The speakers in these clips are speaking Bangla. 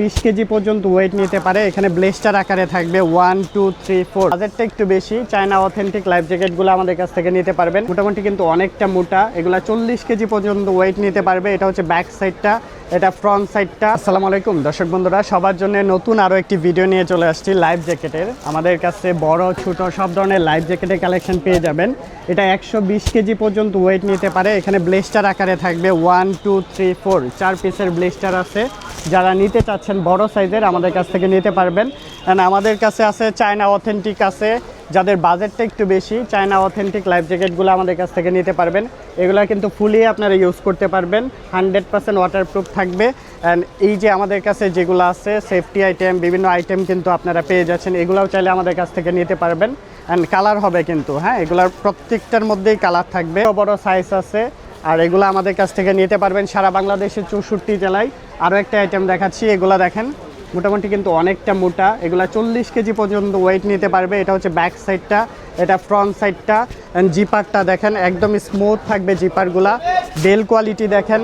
বিশ কেজি পর্যন্ত ওয়েট নিতে পারে। এখানে ব্লেস্টার আকারে থাকবে ওয়ান টু থ্রি ফোর বাজারটা একটু বেশি। চায়না অথেন্টিক লাইফ জ্যাকেটগুলো আমাদের কাছ থেকে নিতে পারবেন। মোটামুটি কিন্তু অনেকটা মোটা। এগুলা চল্লিশ কেজি পর্যন্ত ওয়েট নিতে পারবে। এটা হচ্ছে ব্যাক সাইডটা এটা ফ্রন্ট সাইডটা আসসালামু আলাইকুম, দর্শক বন্ধুরা, সবার জন্য নতুন আরও একটি ভিডিও নিয়ে চলে আসছি লাইফ জ্যাকেটের আমাদের কাছে বড়, ছোট, সব ধরনের লাইফ জ্যাকেটের কালেকশন পেয়ে যাবেন। এটা একশো বিশ কেজি পর্যন্ত ওয়েট নিতে পারে। এখানে ব্লেস্টার আকারে থাকবে ওয়ান টু থ্রি ফোর চার পিসের ব্লেস্টার আছে। যারা নিতে চাচ্ছেন বড় সাইজের আমাদের কাছ থেকে নিতে পারবেন। আমাদের কাছে আছে চায়না অথেন্টিক আছে। যাদের বাজেটটা একটু বেশি চায়না অথেন্টিক লাইফ জ্যাকেটগুলো আমাদের কাছ থেকে নিতে পারবেন। এগুলো কিন্তু ফুলি আপনারা ইউজ করতে পারবেন। হান্ড্রেড পার্সেন্ট ওয়াটারপ্রুফ থাকবে। অ্যান্ড এই যে আমাদের কাছে যেগুলো আছে সেফটি আইটেম বিভিন্ন আইটেম কিন্তু আপনারা পেয়ে যাচ্ছেন, এগুলোও চাইলে আমাদের কাছ থেকে নিতে পারবেন। অ্যান্ড কালার হবে কিন্তু হ্যাঁ? এগুলোর প্রত্যেকটার মধ্যেই কালার থাকবে। বড় বড় সাইজ আছে। আর এগুলো আমাদের কাছ থেকে নিতে পারবেন সারা বাংলাদেশের চৌষট্টি জেলায়। আরও একটা আইটেম দেখাচ্ছি, এগুলো দেখেন। মোটামুটি কিন্তু অনেকটা মোটা। এগুলা চল্লিশ কেজি পর্যন্ত ওয়েট নিতে পারবে। এটা হচ্ছে ব্যাক সাইডটা এটা ফ্রন্ট সাইডটা অ্যান্ড জিপারটা দেখেন, একদম স্মুথ থাকবে জিপারগুলা বেল কোয়ালিটি দেখেন,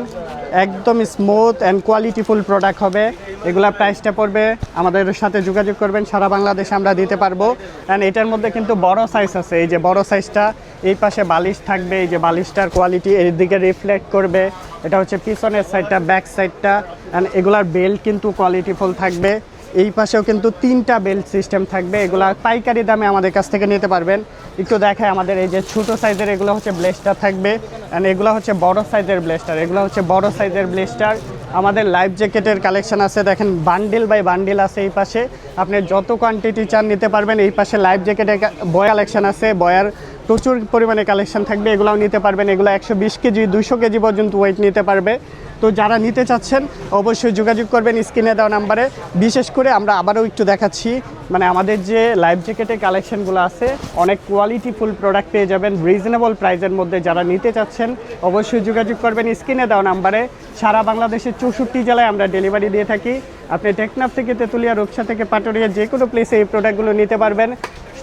একদম স্মুথ অ্যান্ড কোয়ালিটিফুল প্রোডাক্ট হবে। এগুলা প্রাইসটা পড়বে। আমাদের সাথে যোগাযোগ করবেন, সারা বাংলাদেশে আমরা দিতে পারব। অ্যান্ড এটার মধ্যে কিন্তু বড় সাইজ আছে। এই যে বড় সাইজটা এই পাশে বালিশ থাকবে, এই যে বালিশটার কোয়ালিটি এর দিকে রিফ্লেক্ট করবে। এটা হচ্ছে পিছনের সাইডটা ব্যাক সাইডটা অ্যান্ড এগুলার বেল্ট কিন্তু কোয়ালিটিফুল থাকবে। এই পাশেও কিন্তু তিনটা বেল্ট সিস্টেম থাকবে। এগুলা পাইকারি দামে আমাদের কাছ থেকে নিতে পারবেন। একটু দেখায় আমাদের এই যে ছোটো সাইজের এগুলো হচ্ছে ব্লেস্টার থাকবে। অ্যান্ড এগুলো হচ্ছে বড় সাইজের ব্লেস্টার এগুলো হচ্ছে বড় সাইজের ব্লেস্টার আমাদের লাইফ জ্যাকেটের কালেকশন আছে। দেখেন বান্ডিল বাই বান্ডিল আছে এই পাশে। আপনি যত কোয়ান্টিটি চান নিতে পারবেন। এই পাশে লাইফ জ্যাকেটের বয় কালেকশন আছে। বয়ার প্রচুর পরিমাণে কালেকশন থাকবে, এগুলাও নিতে পারবেন। এগুলো একশো বিশ কেজি দুশো কেজি পর্যন্ত ওয়েট নিতে পারবে। তো যারা নিতে চাচ্ছেন, অবশ্যই যোগাযোগ করবেন স্ক্রিনে দেওয়া নাম্বারে। বিশেষ করে আমরা আবারও একটু দেখাচ্ছি মানে আমাদের যে লাইফ জ্যাকেটের কালেকশনগুলো আছে, অনেক কোয়ালিটিফুল প্রোডাক্ট পেয়ে যাবেন রিজনেবল প্রাইজের মধ্যে যারা নিতে চাচ্ছেন, অবশ্যই যোগাযোগ করবেন স্ক্রিনে দেওয়া নাম্বারে। সারা বাংলাদেশের চৌষট্টি জেলায় আমরা ডেলিভারি দিয়ে থাকি। আপনি টেকনাফ থেকে তেঁতুলিয়া, রূপসা থেকে পাটুরিয়া যে কোনো প্লেসে এই প্রোডাক্টগুলো নিতে পারবেন।